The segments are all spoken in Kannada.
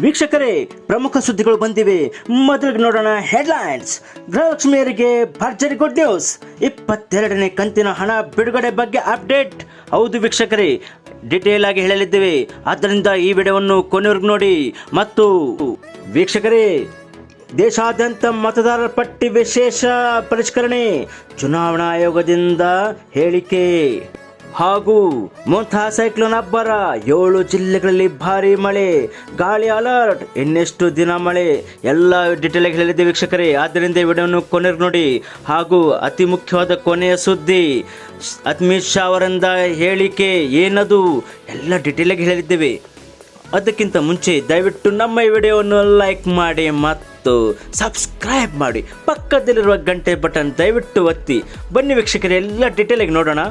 ವೀಕ್ಷಕರೇ, ಪ್ರಮುಖ ಸುದ್ದಿಗಳು ಬಂದಿವೆ. ಮೊದಲಿಗೆ ನೋಡೋಣ ಹೆಡ್ಲೈನ್ಸ್ ಗೃಹಲಕ್ಷ್ಮಿಯರಿಗೆ ಭರ್ಜರಿ ಗುಡ್ ನ್ಯೂಸ್ ಇಪ್ಪತ್ತೆರಡನೇ ಕಂತಿನ ಹಣ ಬಿಡುಗಡೆ ಬಗ್ಗೆ ಅಪ್ಡೇಟ್ ಹೌದು ವೀಕ್ಷಕರೇ ಡಿಟೇಲ್ ಆಗಿ ಹೇಳಲಿದ್ದೇವೆ. ಆದ್ದರಿಂದ ಈ ವಿಡಿಯೋವನ್ನು ಕೊನೆವರೆಗೂ ನೋಡಿ. ಮತ್ತು ವೀಕ್ಷಕರೇ, ದೇಶಾದ್ಯಂತ ಮತದಾರರ ಪಟ್ಟಿ ವಿಶೇಷ ಪರಿಷ್ಕರಣೆ. ಚುನಾವಣಾ ಆಯೋಗದಿಂದ ಹೇಳಿಕೆ. ಹಾಗೂ ಮುಂತಹ ಸೈಕ್ಲೋನ್ ಅಬ್ಬರ ಏಳು ಜಿಲ್ಲೆಗಳಲ್ಲಿ ಭಾರಿ ಮಳೆ. ಗಾಳಿ ಅಲರ್ಟ್. ಇನ್ನೆಷ್ಟು ದಿನ ಮಳೆ? ಎಲ್ಲ ಡಿಟೇಲ್ ಆಗಿ ವೀಕ್ಷಕರೇ. ಆದ್ದರಿಂದ ವಿಡಿಯೋವನ್ನು ಕೊನೆಗೆ ನೋಡಿ. ಹಾಗೂ ಅತಿ ಮುಖ್ಯವಾದ ಕೊನೆಯ ಸುದ್ದಿ, ಅಮಿತ್ ಶಾ ಅವರಿಂದ ಹೇಳಿಕೆ ಏನದು? ಎಲ್ಲ ಡಿಟೇಲ್ ಆಗಿ ಹೇಳಿದ್ದೇವೆ ಅದಕ್ಕಿಂತ ಮುಂಚೆ ದಯವಿಟ್ಟು ನಮ್ಮ ಈ ವಿಡಿಯೋವನ್ನು ಲೈಕ್ ಮಾಡಿ ಮತ್ತು ಸಬ್ಸ್ಕ್ರೈಬ್ ಮಾಡಿ. ಪಕ್ಕದಲ್ಲಿರುವ ಗಂಟೆ ಬಟನ್ ದಯವಿಟ್ಟು ಒತ್ತಿ. ಬನ್ನಿ ವೀಕ್ಷಕರೇ, ಎಲ್ಲ ಡೀಟೇಲಾಗಿ ನೋಡೋಣ.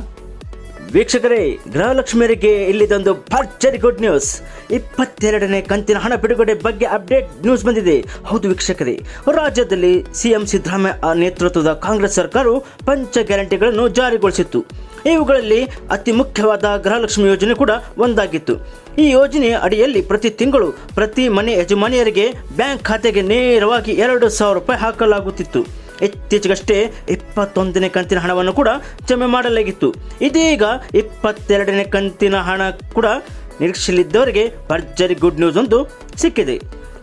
ವೀಕ್ಷಕರೇ, ಗೃಹಲಕ್ಷ್ಮಿಯರಿಗೆ ಇಲ್ಲಿದೊಂದು ಭರ್ಜರಿ ಗುಡ್ ನ್ಯೂಸ್ ಇಪ್ಪತ್ತೆರಡನೇ ಕಂತಿನ ಹಣ ಬಿಡುಗಡೆ ಬಗ್ಗೆ ಅಪ್ಡೇಟ್ ನ್ಯೂಸ್ ಬಂದಿದೆ. ಹೌದು ವೀಕ್ಷಕರೇ, ರಾಜ್ಯದಲ್ಲಿ ಸಿಎಂ ಸಿದ್ದರಾಮಯ್ಯ ನೇತೃತ್ವದ ಕಾಂಗ್ರೆಸ್ ಸರ್ಕಾರವು ಪಂಚ ಗ್ಯಾರಂಟಿಗಳನ್ನು ಜಾರಿಗೊಳಿಸಿತ್ತು. ಇವುಗಳಲ್ಲಿ ಅತಿ ಮುಖ್ಯವಾದ ಗೃಹಲಕ್ಷ್ಮಿ ಯೋಜನೆ ಕೂಡ ಒಂದಾಗಿತ್ತು. ಈ ಯೋಜನೆ ಅಡಿಯಲ್ಲಿ ಪ್ರತಿ ತಿಂಗಳು ಪ್ರತಿ ಮನೆ ಯಜಮಾನಿಯರಿಗೆ ಬ್ಯಾಂಕ್ ಖಾತೆಗೆ ನೇರವಾಗಿ ಎರಡು ಸಾವಿರ ರೂಪಾಯಿ ಹಾಕಲಾಗುತ್ತಿತ್ತು. ಇತ್ತೀಚೆಗಷ್ಟೇ ಇಪ್ಪತ್ತೊಂದನೇ ಕಂತಿನ ಹಣವನ್ನು ಕೂಡ ಜಮೆ ಮಾಡಲಾಗಿತ್ತು. ಇದೀಗ ಇಪ್ಪತ್ತೆರಡನೇ ಕಂತಿನ ಹಣ ಕೂಡ ನಿರೀಕ್ಷೆಯಲ್ಲಿದ್ದವರಿಗೆ ಭರ್ಜರಿ ಗುಡ್ ನ್ಯೂಸ್ ಒಂದು ಸಿಕ್ಕಿದೆ.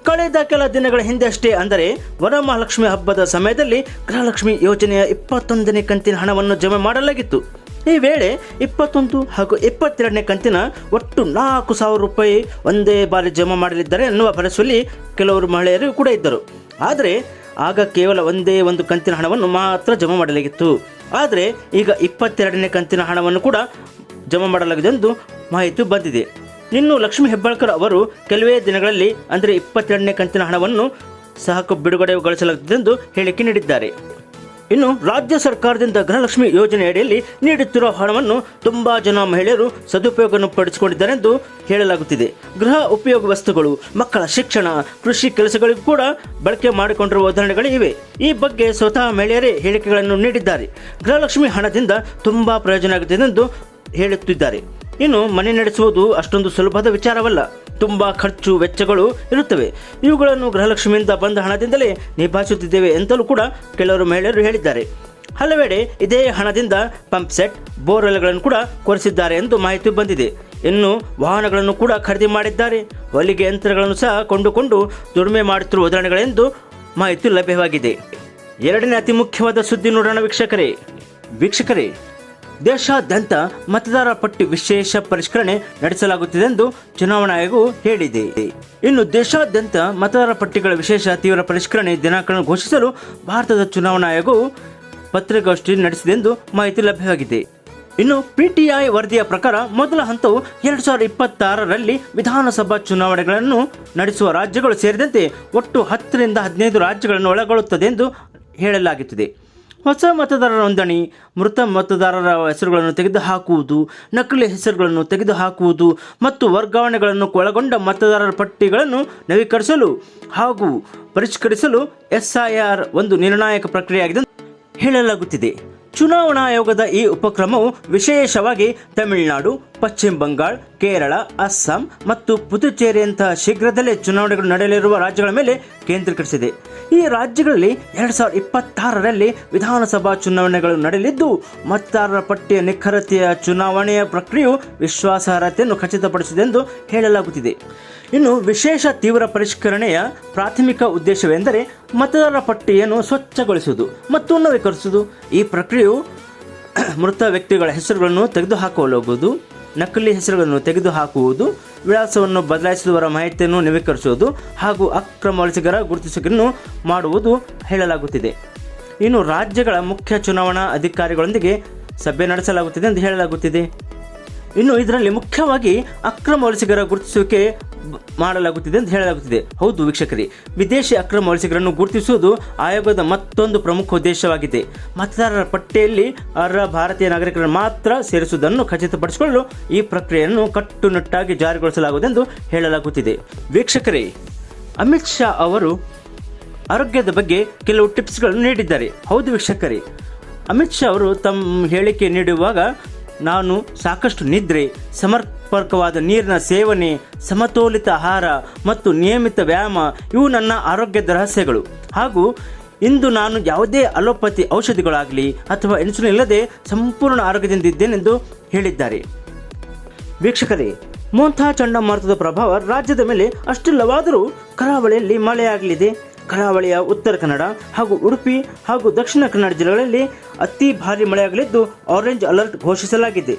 ಕಳೆದ ಕೆಲ ದಿನಗಳ ಹಿಂದೆ ಅಷ್ಟೇ ಅಂದರೆ ವರಮಹಾಲಕ್ಷ್ಮಿ ಹಬ್ಬದ ಸಮಯದಲ್ಲಿ ಗೃಹಲಕ್ಷ್ಮಿ ಯೋಜನೆಯ ಇಪ್ಪತ್ತೊಂದನೇ ಕಂತಿನ ಹಣವನ್ನು ಜಮೆ ಮಾಡಲಾಗಿತ್ತು. ಈ ವೇಳೆ ಇಪ್ಪತ್ತೊಂದು ಹಾಗೂ ಇಪ್ಪತ್ತೆರಡನೇ ಕಂತಿನ ಒಟ್ಟು ನಾಲ್ಕು ಸಾವಿರ ರೂಪಾಯಿ ಒಂದೇ ಬಾರಿ ಜಮಾ ಮಾಡಲಿದ್ದಾರೆ ಎನ್ನುವ ಭರಸಲ್ಲಿ ಕೆಲವರು ಮಹಿಳೆಯರು ಕೂಡ ಇದ್ದರು. ಆದರೆ ಆಗ ಕೇವಲ ಒಂದೇ ಒಂದು ಕಂತಿನ ಹಣವನ್ನು ಮಾತ್ರ ಜಮಾ ಮಾಡಲಾಗಿತ್ತು. ಆದರೆ ಈಗ ಇಪ್ಪತ್ತೆರಡನೇ ಕಂತಿನ ಹಣವನ್ನು ಕೂಡ ಜಮಾ ಮಾಡಲಾಗಿದೆ ಎಂದು ಮಾಹಿತಿ ಬಂದಿದೆ. ಇನ್ನು ಲಕ್ಷ್ಮೀ ಹೆಬ್ಬಾಳ್ಕರ್ ಅವರು ಕೆಲವೇ ದಿನಗಳಲ್ಲಿ ಅಂದರೆ ಇಪ್ಪತ್ತೆರಡನೇ ಕಂತಿನ ಹಣವನ್ನು ಸಹಕು ಬಿಡುಗಡೆಗೊಳಿಸಲಾಗುತ್ತದೆ ಎಂದು ಹೇಳಿಕೆ ನೀಡಿದ್ದಾರೆ. ಇನ್ನು ರಾಜ್ಯ ಸರ್ಕಾರದಿಂದ ಗೃಹಲಕ್ಷ್ಮಿ ಯೋಜನೆ ಅಡಿಯಲ್ಲಿ ನೀಡುತ್ತಿರುವ ಹಣವನ್ನು ತುಂಬಾ ಜನ ಮಹಿಳೆಯರು ಸದುಪಯೋಗವನ್ನು ಪಡಿಸಿಕೊಂಡಿದ್ದಾರೆ ಎಂದು ಹೇಳಲಾಗುತ್ತಿದೆ. ಗೃಹ ಉಪಯೋಗ ವಸ್ತುಗಳು, ಮಕ್ಕಳ ಶಿಕ್ಷಣ, ಕೃಷಿ ಕೆಲಸಗಳಿಗೂ ಕೂಡ ಬಳಕೆ ಮಾಡಿಕೊಂಡಿರುವ ಉದಾಹರಣೆಗಳು ಇವೆ. ಈ ಬಗ್ಗೆ ಸ್ವತಃ ಮಹಿಳೆಯರೇ ಹೇಳಿಕೆಗಳನ್ನು ನೀಡಿದ್ದಾರೆ. ಗೃಹಲಕ್ಷ್ಮಿ ಹಣದಿಂದ ತುಂಬಾ ಪ್ರಯೋಜನ ಆಗುತ್ತಿದೆ ಎಂದು ಹೇಳುತ್ತಿದ್ದಾರೆ. ಇನ್ನು ಮನೆ ನಡೆಸುವುದು ಅಷ್ಟೊಂದು ಸುಲಭದ ವಿಚಾರವಲ್ಲ. ತುಂಬ ಖರ್ಚು ವೆಚ್ಚಗಳು ಇರುತ್ತವೆ. ಇವುಗಳನ್ನು ಗೃಹಲಕ್ಷ್ಮಿಯಿಂದ ಬಂದ ಹಣದಿಂದಲೇ ನಿಭಾಯಿಸುತ್ತಿದ್ದೇವೆ ಎಂತಲೂ ಕೂಡ ಕೆಲವರು ಮಹಿಳೆಯರು ಹೇಳಿದ್ದಾರೆ. ಹಲವೆಡೆ ಇದೇ ಹಣದಿಂದ ಪಂಪ್ ಸೆಟ್, ಬೋರ್ವೆಲ್ಗಳನ್ನು ಕೂಡ ಕೊರೆಸಿದ್ದಾರೆ ಎಂದು ಮಾಹಿತಿ ಬಂದಿದೆ. ಇನ್ನು ವಾಹನಗಳನ್ನು ಕೂಡ ಖರೀದಿ ಮಾಡಿದ್ದಾರೆ. ಹೊಲಿಗೆ ಯಂತ್ರಗಳನ್ನು ಸಹ ಕೊಂಡುಕೊಂಡು ದುಡಿಮೆ ಮಾಡುತ್ತಿರುವ ಉದಾಹರಣೆಗಳೆಂದು ಮಾಹಿತಿ ಲಭ್ಯವಾಗಿದೆ. ಎರಡನೇ ಅತಿ ಮುಖ್ಯವಾದ ಸುದ್ದಿ ನೋಡೋಣ ವೀಕ್ಷಕರೇ. ವೀಕ್ಷಕರೇ ದೇಶಾದ್ಯಂತ ಮತದಾರ ಪಟ್ಟಿ ವಿಶೇಷ ಪರಿಷ್ಕರಣೆ ನಡೆಸಲಾಗುತ್ತಿದೆ ಎಂದು ಚುನಾವಣಾ ಆಯೋಗವು ಹೇಳಿದೆ. ಇನ್ನು ದೇಶಾದ್ಯಂತ ಮತದಾರ ಪಟ್ಟಿಗಳ ವಿಶೇಷ ತೀವ್ರ ಪರಿಷ್ಕರಣೆ ದಿನಾಂಕಗಳನ್ನು ಘೋಷಿಸಲು ಭಾರತದ ಚುನಾವಣಾ ಆಯೋಗವು ಪತ್ರಿಕಾಗೋಷ್ಠಿ ನಡೆಸಿದೆ ಎಂದು ಮಾಹಿತಿ ಲಭ್ಯವಾಗಿದೆ. ಇನ್ನು ಪಿಟಿಐ ವರದಿಯ ಪ್ರಕಾರ ಮೊದಲ ಹಂತವು ಎರಡು ಸಾವಿರದ ಇಪ್ಪತ್ತಾರರಲ್ಲಿ ವಿಧಾನಸಭಾ ಚುನಾವಣೆಗಳನ್ನು ನಡೆಸುವ ರಾಜ್ಯಗಳು ಸೇರಿದಂತೆ ಒಟ್ಟು ಹತ್ತರಿಂದ ಹದಿನೈದು ರಾಜ್ಯಗಳನ್ನು ಒಳಗೊಳ್ಳುತ್ತದೆ ಎಂದು ಹೇಳಲಾಗುತ್ತಿದೆ. ಹೊಸ ಮತದಾರರ ನೋಂದಣಿ, ಮೃತ ಮತದಾರರ ಹೆಸರುಗಳನ್ನು ತೆಗೆದುಹಾಕುವುದು, ನಕಲಿ ಹೆಸರುಗಳನ್ನು ತೆಗೆದುಹಾಕುವುದು ಮತ್ತು ವರ್ಗಾವಣೆಗಳನ್ನು ಒಳಗೊಂಡ ಮತದಾರರ ಪಟ್ಟಿಗಳನ್ನು ನವೀಕರಿಸಲು ಹಾಗೂ ಪರಿಷ್ಕರಿಸಲು ಎಸ್ಐಆರ್ ಒಂದು ನಿರ್ಣಾಯಕ ಪ್ರಕ್ರಿಯೆಯಾಗಿದೆ ಹೇಳಲಾಗುತ್ತಿದೆ. ಚುನಾವಣಾ ಆಯೋಗದ ಈ ಉಪಕ್ರಮವು ವಿಶೇಷವಾಗಿ ತಮಿಳುನಾಡು ಪಶ್ಚಿಮ ಬಂಗಾಳ, ಕೇರಳ, ಅಸ್ಸಾಂ ಮತ್ತು ಪುದುಚೇರಿಯಂತಹ ಶೀಘ್ರದಲ್ಲೇ ಚುನಾವಣೆಗಳು ನಡೆಯಲಿರುವ ರಾಜ್ಯಗಳ ಮೇಲೆ ಕೇಂದ್ರೀಕರಿಸಿದೆ. ಈ ರಾಜ್ಯಗಳಲ್ಲಿ ಎರಡು ಸಾವಿರದ ಇಪ್ಪತ್ತಾರರಲ್ಲಿ ವಿಧಾನಸಭಾ ಚುನಾವಣೆಗಳು ನಡೆಯಲಿದ್ದು, ಮತದಾರರ ಪಟ್ಟಿಯ ನಿಖರತೆಯ ಚುನಾವಣೆಯ ಪ್ರಕ್ರಿಯೆಯು ವಿಶ್ವಾಸಾರ್ಹತೆಯನ್ನು ಖಚಿತಪಡಿಸಿದೆ ಎಂದು ಹೇಳಲಾಗುತ್ತಿದೆ. ಇನ್ನು ವಿಶೇಷ ತೀವ್ರ ಪರಿಷ್ಕರಣೆಯ ಪ್ರಾಥಮಿಕ ಉದ್ದೇಶವೆಂದರೆ ಮತದಾರರ ಪಟ್ಟಿಯನ್ನು ಸ್ವಚ್ಛಗೊಳಿಸುವುದು ಮತ್ತು ನವೀಕರಿಸುವುದು. ಈ ಪ್ರಕ್ರಿಯೆಯು ಮೃತ ವ್ಯಕ್ತಿಗಳ ಹೆಸರುಗಳನ್ನು ತೆಗೆದುಹಾಕಲಾಗುವುದು ನಕಲಿ ಹೆಸರುಗಳನ್ನು ತೆಗೆದುಹಾಕುವುದು, ವಿಳಾಸವನ್ನು ಬದಲಾಯಿಸಿದವರ ಮಾಹಿತಿಯನ್ನು ನವೀಕರಿಸುವುದು ಹಾಗೂ ಅಕ್ರಮ ವಲಸಿಗರ ಗುರುತಿಸುವಿಕೆಯನ್ನು ಮಾಡುವುದು ಹೇಳಲಾಗುತ್ತಿದೆ. ಇನ್ನು ರಾಜ್ಯಗಳ ಮುಖ್ಯ ಚುನಾವಣಾ ಅಧಿಕಾರಿಗಳೊಂದಿಗೆ ಸಭೆ ನಡೆಸಲಾಗುತ್ತಿದೆ ಎಂದು ಹೇಳಲಾಗುತ್ತಿದೆ. ಇನ್ನು ಇದರಲ್ಲಿ ಮುಖ್ಯವಾಗಿ ಅಕ್ರಮ ವಲಸಿಗರ ಗುರುತಿಸುವಿಕೆ ಮಾಡಲಾಗುತ್ತಿದೆ ಎಂದು ಹೇಳಲಾಗುತ್ತಿದೆ. ಹೌದು ವೀಕ್ಷಕರೇ, ವಿದೇಶಿ ಅಕ್ರಮ ವಲಸಿಗರನ್ನು ಗುರುತಿಸುವುದು ಆಯೋಗದ ಮತ್ತೊಂದು ಪ್ರಮುಖ ಉದ್ದೇಶವಾಗಿದೆ. ಮತದಾರರ ಪಟ್ಟಿಯಲ್ಲಿ ಅರ್ಹ ಭಾರತೀಯ ನಾಗರಿಕರನ್ನು ಮಾತ್ರ ಸೇರಿಸುವುದನ್ನು ಖಚಿತಪಡಿಸಿಕೊಳ್ಳಲು ಈ ಪ್ರಕ್ರಿಯೆಯನ್ನು ಕಟ್ಟುನಿಟ್ಟಾಗಿ ಜಾರಿಗೊಳಿಸಲಾಗುವುದೆಂದು ಹೇಳಲಾಗುತ್ತಿದೆ. ವೀಕ್ಷಕರೇ, ಅಮಿತ್ ಶಾ ಅವರು ಆರೋಗ್ಯದ ಬಗ್ಗೆ ಕೆಲವು ಟಿಪ್ಸ್ಗಳನ್ನು ನೀಡಿದ್ದಾರೆ. ಹೌದು ವೀಕ್ಷಕರೇ, ಅಮಿತ್ ಶಾ ಅವರು ತಮ್ಮ ಹೇಳಿಕೆ ನೀಡುವಾಗ ನಾನು ಸಾಕಷ್ಟು ನಿದ್ರೆ, ಸಮರ್ಪಕವಾದ ನೀರಿನ ಸೇವನೆ, ಸಮತೋಲಿತ ಆಹಾರ ಮತ್ತು ನಿಯಮಿತ ವ್ಯಾಯಾಮ, ಇವು ನನ್ನ ಆರೋಗ್ಯದ ರಹಸ್ಯಗಳು. ಹಾಗೂ ಇಂದು ನಾನು ಯಾವುದೇ ಅಲೋಪತಿ ಔಷಧಿಗಳಾಗಲಿ ಅಥವಾ ಇನ್ಸುಲಿನ್ ಇಲ್ಲದೆ ಸಂಪೂರ್ಣ ಆರೋಗ್ಯದಿಂದಿದ್ದೇನೆಂದು ಹೇಳಿದ್ದಾರೆ. ವೀಕ್ಷಕರೇ, ಮೋಂಥಾ ಚಂಡಮಾರುತದ ಪ್ರಭಾವ ರಾಜ್ಯದ ಮೇಲೆ ಅಷ್ಟಿಲ್ಲವಾದರೂ ಕರಾವಳಿಯಲ್ಲಿ ಮಳೆಯಾಗಲಿದೆ. ಕರಾವಳಿಯ ಉತ್ತರ ಕನ್ನಡ ಹಾಗೂ ಉಡುಪಿ ಹಾಗೂ ದಕ್ಷಿಣ ಕನ್ನಡ ಜಿಲ್ಲೆಗಳಲ್ಲಿ ಅತಿ ಭಾರಿ ಮಳೆಯಾಗಲಿದ್ದು ಆರೆಂಜ್ ಅಲರ್ಟ್ ಘೋಷಿಸಲಾಗಿದೆ.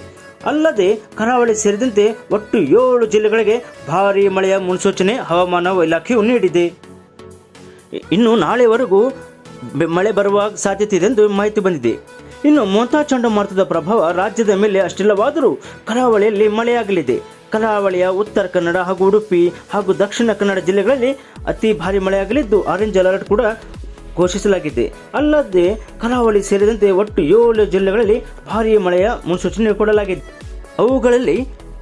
ಅಲ್ಲದೆ ಕರಾವಳಿ ಸೇರಿದಂತೆ ಒಟ್ಟು ಏಳು ಜಿಲ್ಲೆಗಳಿಗೆ ಭಾರೀ ಮಳೆಯ ಮುನ್ಸೂಚನೆ ಹವಾಮಾನ ಇಲಾಖೆಯು ನೀಡಿದೆ. ಇನ್ನು ನಾಳೆವರೆಗೂ ಮಳೆ ಬರುವ ಸಾಧ್ಯತೆ ಇದೆ ಎಂದು ಮಾಹಿತಿ ಬಂದಿದೆ. ಇನ್ನು ಮೋಂತಾ ಚಂಡಮಾರುತದ ಪ್ರಭಾವ ರಾಜ್ಯದ ಮೇಲೆ ಅಷ್ಟಿಲ್ಲವಾದರೂ ಕರಾವಳಿಯಲ್ಲಿ ಮಳೆಯಾಗಲಿದೆ. ಕರಾವಳಿಯ ಉತ್ತರ ಕನ್ನಡ ಹಾಗೂ ಉಡುಪಿ ಹಾಗೂ ದಕ್ಷಿಣ ಕನ್ನಡ ಜಿಲ್ಲೆಗಳಲ್ಲಿ ಅತಿ ಭಾರಿ ಮಳೆಯಾಗಲಿದ್ದು ಆರೆಂಜ್ ಅಲರ್ಟ್ ಕೂಡ ಘೋಷಿಸಲಾಗಿದೆ. ಅಲ್ಲದೆ ಕರಾವಳಿ ಸೇರಿದಂತೆ ಒಟ್ಟು ಏಳು ಜಿಲ್ಲೆಗಳಲ್ಲಿ ಭಾರೀ ಮಳೆಯ ಮುನ್ಸೂಚನೆ ಕೊಡಲಾಗಿದೆ. ಅವುಗಳಲ್ಲಿ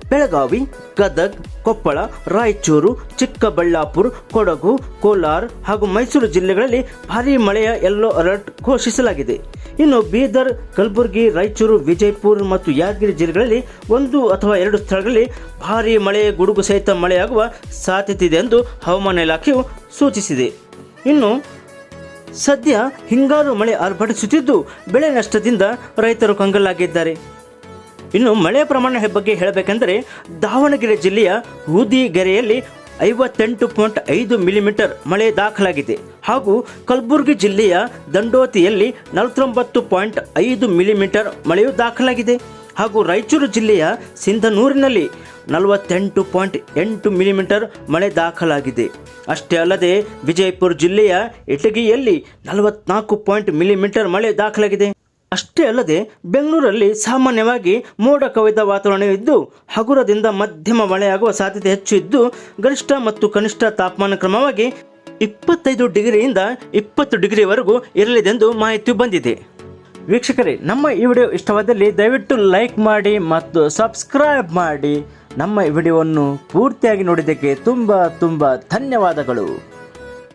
ಬೆಳಗಾವಿ, ಗದಗ್, ಕೊಪ್ಪಳ, ರಾಯಚೂರು, ಚಿಕ್ಕಬಳ್ಳಾಪುರ, ಕೊಡಗು, ಕೋಲಾರ ಹಾಗೂ ಮೈಸೂರು ಜಿಲ್ಲೆಗಳಲ್ಲಿ ಭಾರೀ ಮಳೆಯ ಯೆಲ್ಲೋ ಅಲರ್ಟ್ ಘೋಷಿಸಲಾಗಿದೆ. ಇನ್ನು ಬೀದರ್, ಕಲಬುರಗಿ, ರಾಯಚೂರು, ವಿಜಯಪುರ ಮತ್ತು ಯಾದಗಿರಿ ಜಿಲ್ಲೆಗಳಲ್ಲಿ ಒಂದು ಅಥವಾ ಎರಡು ಸ್ಥಳಗಳಲ್ಲಿ ಭಾರೀ ಮಳೆ, ಗುಡುಗು ಸಹಿತ ಮಳೆಯಾಗುವ ಸಾಧ್ಯತೆ ಇದೆ ಎಂದು ಹವಾಮಾನ ಇಲಾಖೆಯು ಸೂಚಿಸಿದೆ. ಇನ್ನು ಸದ್ಯ ಹಿಂಗಾರು ಮಳೆ ಆರ್ಭಟಿಸುತ್ತಿದ್ದು, ಬೆಳೆ ನಷ್ಟದಿಂದ ರೈತರು ಕಂಗಲಾಗಿದ್ದಾರೆ. ಇನ್ನು ಮಳೆಯ ಪ್ರಮಾಣ ಬಗ್ಗೆ ಹೇಳಬೇಕೆಂದರೆ ದಾವಣಗೆರೆ ಜಿಲ್ಲೆಯ ಹೂದಿಗೆರೆಯಲ್ಲಿ ಐವತ್ತೆಂಟು ಪಾಯಿಂಟ್ ಐದು ಮಿಲಿಮೀಟರ್ ಮಳೆ ದಾಖಲಾಗಿದೆ. ಹಾಗೂ ಕಲಬುರಗಿ ಜಿಲ್ಲೆಯ ದಂಡೋತಿಯಲ್ಲಿ ನಲವತ್ತೊಂಬತ್ತು ಪಾಯಿಂಟ್ ಐದು ಮಿಲಿಮೀಟರ್ ಮಳೆಯು ದಾಖಲಾಗಿದೆ. ಹಾಗೂ ರಾಯಚೂರು ಜಿಲ್ಲೆಯ ಸಿಂಧನೂರಿನಲ್ಲಿ ನಲವತ್ತೆಂಟು ಪಾಯಿಂಟ್ ಎಂಟು ಮಿಲಿಮೀಟರ್ ಮಳೆ ದಾಖಲಾಗಿದೆ. ಅಷ್ಟೇ ಅಲ್ಲದೆ ವಿಜಯಪುರ ಜಿಲ್ಲೆಯ ಇಟಗಿಯಲ್ಲಿ ನಲವತ್ನಾಲ್ಕು ಪಾಯಿಂಟ್ ಮಿಲಿಮೀಟರ್ ಮಳೆ ದಾಖಲಾಗಿದೆ. ಅಷ್ಟೇ ಅಲ್ಲದೆ ಬೆಂಗಳೂರಲ್ಲಿ ಸಾಮಾನ್ಯವಾಗಿ ಮೋಡ ಕವಿದ ವಾತಾವರಣವಿದ್ದು ಹಗುರದಿಂದ ಮಧ್ಯಮ ಮಳೆಯಾಗುವ ಸಾಧ್ಯತೆ ಹೆಚ್ಚು ಇದ್ದು, ಗರಿಷ್ಠ ಮತ್ತು ಕನಿಷ್ಠ ತಾಪಮಾನ ಕ್ರಮವಾಗಿ ಇಪ್ಪತ್ತೈದು ಡಿಗ್ರಿಯಿಂದ ಇಪ್ಪತ್ತು ಡಿಗ್ರಿವರೆಗೂ ಇರಲಿದೆಂದು ಮಾಹಿತಿ ಬಂದಿದೆ. ವೀಕ್ಷಕರೇ, ನಮ್ಮ ಈ ವಿಡಿಯೋ ಇಷ್ಟವಾದಲ್ಲಿ ದಯವಿಟ್ಟು ಲೈಕ್ ಮಾಡಿ ಮತ್ತು ಸಬ್ಸ್ಕ್ರೈಬ್ ಮಾಡಿ. ನಮ್ಮ ಈ ವಿಡಿಯೋವನ್ನು ಪೂರ್ತಿಯಾಗಿ ನೋಡಿದ್ದಕ್ಕೆ ತುಂಬ ತುಂಬ ಧನ್ಯವಾದಗಳು.